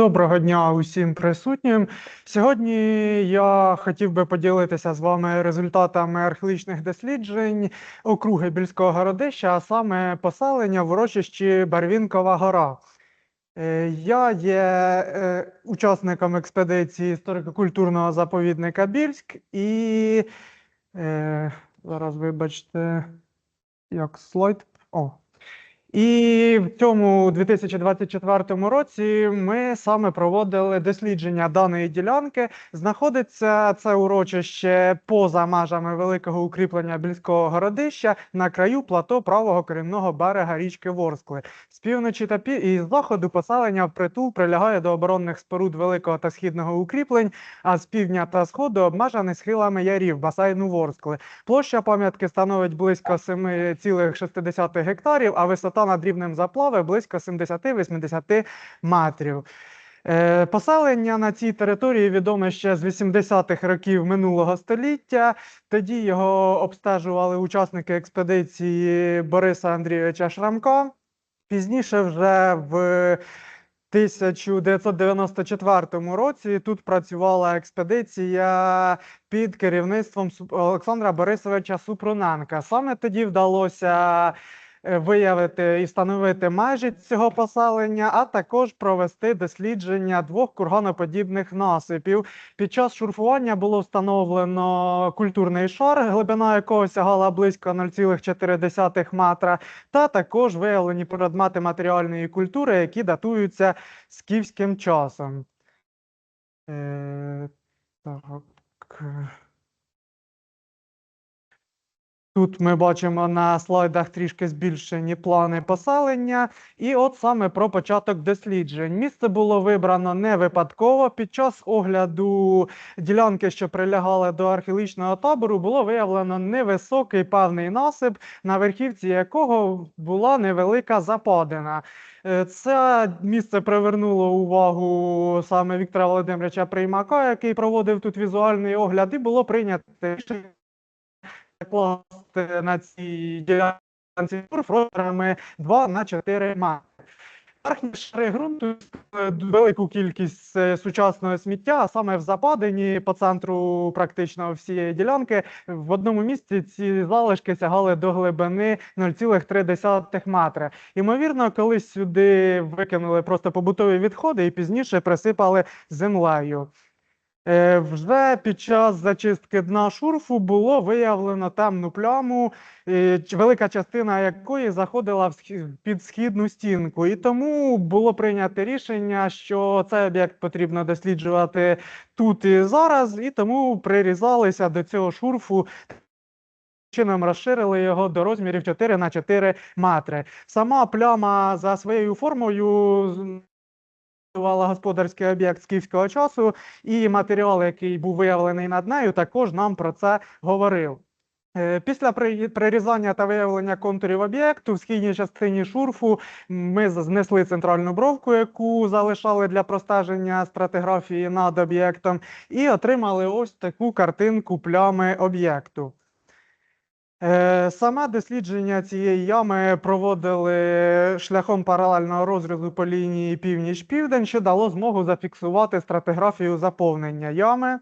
Доброго дня усім присутнім. Сьогодні я хотів би поділитися з вами результатами археологічних досліджень округи Більського городища, а саме поселення в урочищі Барвінкова гора. Е, Я є е, учасником експедиції історико-культурного заповідника Більськ і е, зараз вибачте, як слайд. О. І в цьому 2024 році ми саме проводили дослідження даної ділянки. Знаходиться це урочище поза межами великого укріплення Більського городища на краю плато правого корінного берега річки Ворскли. З півночі та пі... і з заходу поселення впритул прилягає до оборонних споруд великого та східного укріплень, а з півдня та сходу обмежений схилами ярів басейну Ворскли. Площа пам'ятки становить близько 7,6 гектарів, а висота над рівнем заплави близько 70-80 метрів. Е, Поселення на цій території відоме ще з 80-х років минулого століття. Тоді його обстежували учасники експедиції Бориса Андрійовича Шрамка. Пізніше, вже в 1994 році, тут працювала експедиція під керівництвом Олександра Борисовича Супруненка. Саме тоді вдалося виявити і встановити межі цього поселення, а також провести дослідження двох курганоподібних насипів. Під час шурфування було встановлено культурний шар, глибина якого сягала близько 0,4 метра, та також виявлені предмети матеріальної культури, які датуються скіфським часом. Е, так. Тут ми бачимо на слайдах трішки збільшені плани поселення. І от саме про початок досліджень. Місце було вибрано не випадково. Під час огляду ділянки, що прилягали до археологічного табору, було виявлено невисокий певний насип, на верхівці якого була невелика западина. Е, Це місце привернуло увагу саме Віктора Володимировича Приймака, який проводив тут візуальний огляд, і було прийнято рішення класти на цій ділянці розмірами 2 на 4 метри. Верхні шари ґрунту е, велику кількість е, сучасного сміття, а саме в западині по центру практично всієї ділянки. В одному місці ці залишки сягали до глибини 0,3 метри. Ймовірно, колись сюди викинули просто побутові відходи і пізніше присипали землею. Е, Вже під час зачистки дна шурфу було виявлено темну пляму, е, велика частина якої заходила під східну стінку. І тому було прийнято рішення, що цей об'єкт потрібно досліджувати тут і зараз, і тому прирізалися до цього шурфу. Чином розширили його до розмірів 4 на 4 метри. Сама пляма за своєю формою з- Будувала господарський об'єкт скіфського часу, і матеріал, який був виявлений над нею, також нам про це говорив. Е, Після прирізання та виявлення контурів об'єкту в східній частині шурфу ми знесли центральну бровку, яку залишали для простеження стратиграфії над об'єктом, і отримали ось таку картинку плями об'єкту. Е, Саме дослідження цієї ями проводили шляхом паралельного розрізу по лінії північ-південь, що дало змогу зафіксувати стратиграфію заповнення ями.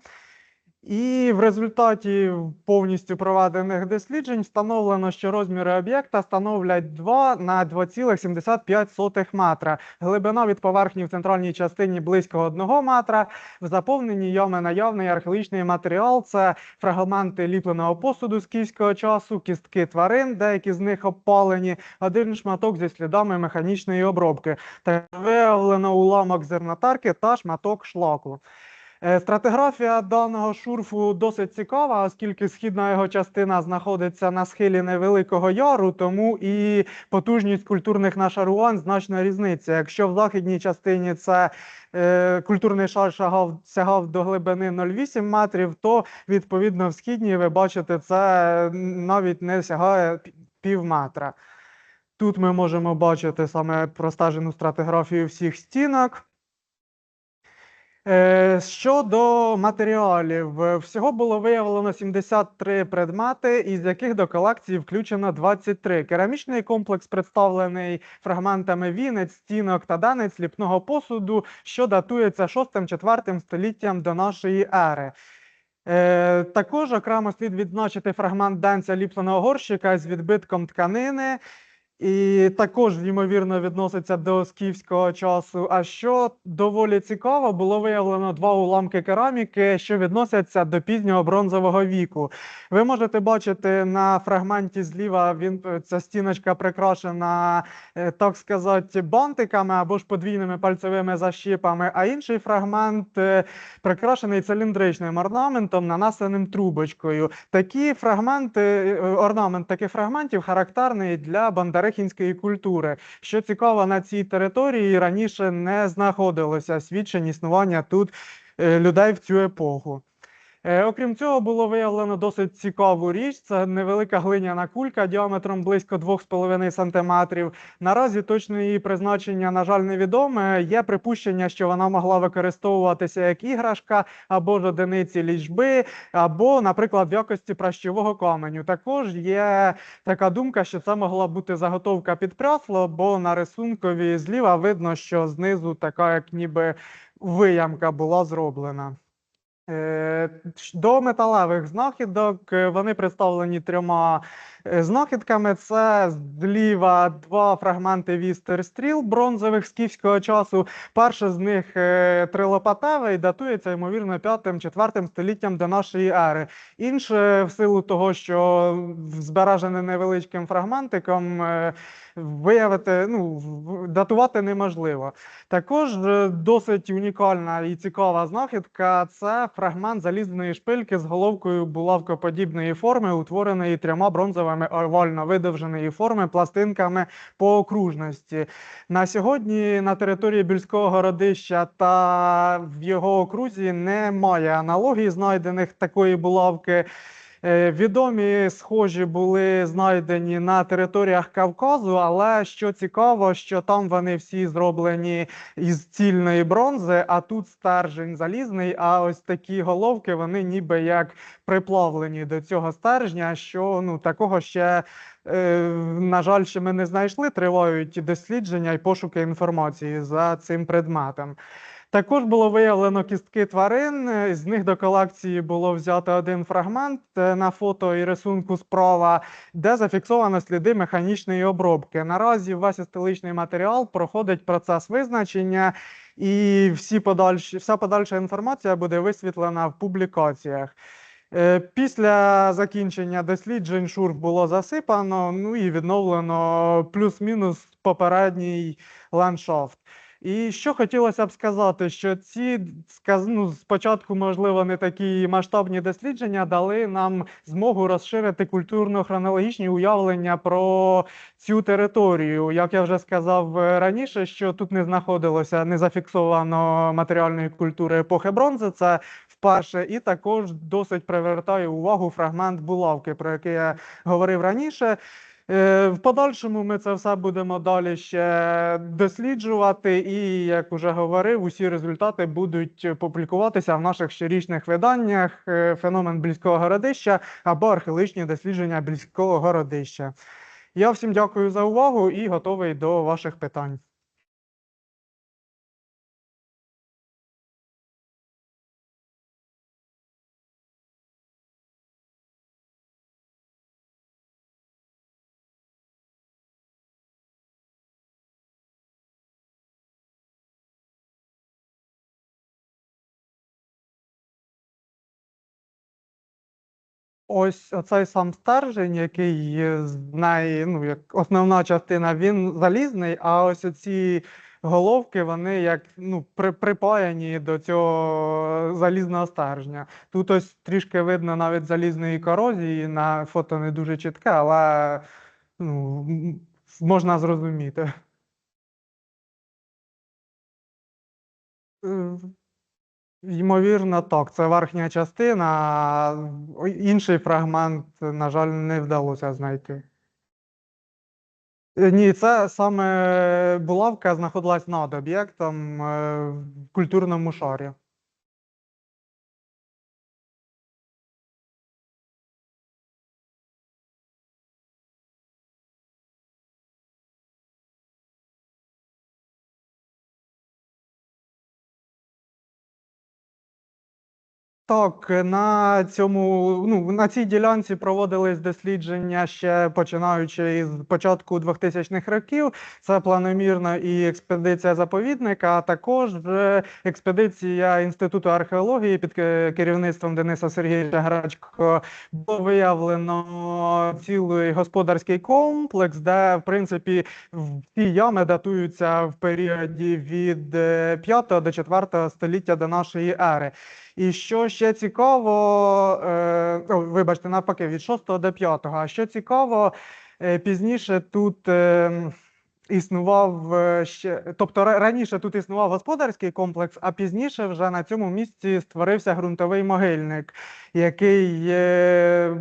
І в результаті повністю проведених досліджень встановлено, що розміри об'єкта становлять 2 на 2,75 метра. Глибина від поверхні в центральній частині близько 1 метра. В заповненні ями наявний археологічний матеріал це фрагменти ліпленого посуду з київського часу, кістки тварин, деякі з них обпалені, один шматок зі слідами механічної обробки. Та виявлено уламок зернотарки та шматок шлаку. Е, Стратиграфія даного шурфу досить цікава, оскільки східна його частина знаходиться на схилі невеликого яру, тому і потужність культурних нашарувань значно різниця. Якщо в західній частині це е, культурний шар шагав, сягав до глибини 0,8 метрів, то відповідно в східній ви бачите, це навіть не сягає пів метра. Тут ми можемо бачити саме простежену стратиграфію всіх стінок. Е, Щодо матеріалів, е, всього було виявлено 73 предмети, із яких до колекції включено 23. Керамічний комплекс представлений фрагментами вінець, стінок та данець ліпного посуду, що датується 6-4 століттям до нашої ери. Е, також окремо слід відзначити фрагмент данця ліпленого горщика з відбитком тканини. І також, ймовірно, відноситься до скіфського часу. А що доволі цікаво, було виявлено два уламки кераміки, що відносяться до пізнього бронзового віку. Ви можете бачити на фрагменті зліва, він е, ця стіночка прикрашена, е, так сказати, бантиками або ж подвійними пальцевими защіпами, а інший фрагмент е, прикрашений циліндричним орнаментом, нанесеним трубочкою. Такі фрагменти, орнамент таких фрагментів характерний для бандарихінської культури. Що цікаво, на цій території раніше не знаходилося свідчень існування тут е, людей в цю епоху. Е, Окрім цього, було виявлено досить цікаву річ. Це невелика глиняна кулька діаметром близько 2,5 см. Наразі точне її призначення, на жаль, невідоме. Є припущення, що вона могла використовуватися як іграшка або ж одиниці лічби, або, наприклад, в якості пращового каменю. Також є така думка, що це могла бути заготовка під прясло, бо на рисункові зліва видно, що знизу така, як ніби виямка була зроблена. Е, До металевих знахідок е, вони представлені трьома знахідками. Це зліва два фрагменти вістер стріл бронзових скіфського часу. Перший з них е, трилопатевий, датується, ймовірно, 5-4 століттям до нашої ери. Інше, в силу того, що збережене невеличким фрагментиком, е, виявити, ну, датувати неможливо. Також е, досить унікальна і цікава знахідка це фрагмент залізної шпильки з головкою булавкоподібної форми, утвореної трьома бронзовими овально видовженої форми пластинками по окружності. На сьогодні на території Більського городища та в його окрузі немає аналогій знайдених такої булавки. Е, Відомі схожі були знайдені на територіях Кавказу, але що цікаво, що там вони всі зроблені із цільної бронзи, а тут стержень залізний. А ось такі головки вони ніби як приплавлені до цього стержня, що ну такого ще. е, На жаль, ще ми не знайшли. Тривають дослідження і пошуки інформації за цим предметом. Також було виявлено кістки тварин. е, З них до колекції було взято один фрагмент е, на фото і рисунку справа, де зафіксовано сліди механічної обробки. Наразі весь історичний матеріал проходить процес визначення, і всі подальші, вся подальша інформація буде висвітлена в публікаціях. Е, Після закінчення досліджень шурф було засипано, ну і відновлено плюс-мінус попередній ландшафт. І що хотілося б сказати, що ці ну, спочатку, можливо, не такі масштабні дослідження дали нам змогу розширити культурно-хронологічні уявлення про цю територію. Як я вже сказав е, раніше, що тут не знаходилося, не зафіксовано матеріальної культури епохи бронзи. Це вперше, і також досить привертає увагу фрагмент булавки, про який я говорив раніше. Е, В подальшому ми це все будемо далі ще досліджувати, і як уже говорив, усі результати будуть публікуватися в наших щорічних виданнях е, Феномен Більського городища або археологічні дослідження Більського городища. Я всім дякую за увагу і готовий до ваших питань. Ось оцей сам стержень, який є з неї, ну, як основна частина, він залізний, а ось оці головки, вони як ну, при, припаяні до цього залізного стержня. Тут ось трішки видно навіть залізної корозії, на фото не дуже чітке, але ну, можна зрозуміти. Ймовірно, так. Це верхня частина, а інший фрагмент, на жаль, не вдалося знайти. Е, Ні, це саме булавка знаходилась над об'єктом е, в культурному шарі. Так, на цьому, ну, на цій ділянці проводились дослідження ще починаючи із початку 2000-х років. Це планомірно і експедиція заповідника, а також е, експедиція Інституту археології під керівництвом Дениса Сергійовича Грачко. Було виявлено цілий господарський комплекс, де, в принципі, в- ці ями датуються в періоді від 5 до 4 століття до нашої ери. І що ще цікаво, е, вибачте, навпаки, від 6 до 5. А що цікаво, е, пізніше тут е, існував е, ще, тобто раніше тут існував господарський комплекс, а пізніше вже на цьому місці створився ґрунтовий могильник, який е,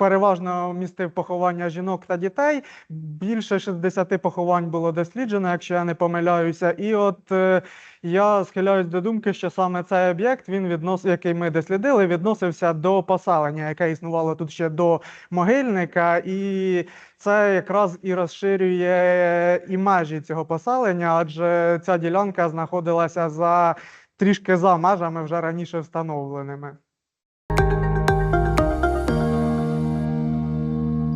переважно містив поховання жінок та дітей. Більше 60 поховань було досліджено, якщо я не помиляюся. І от е, я схиляюсь до думки, що саме цей об'єкт, він віднос, який ми дослідили, відносився до поселення, яке існувало тут ще до могильника, і це якраз і розширює і межі цього поселення, адже ця ділянка знаходилася за трішки за межами вже раніше встановленими.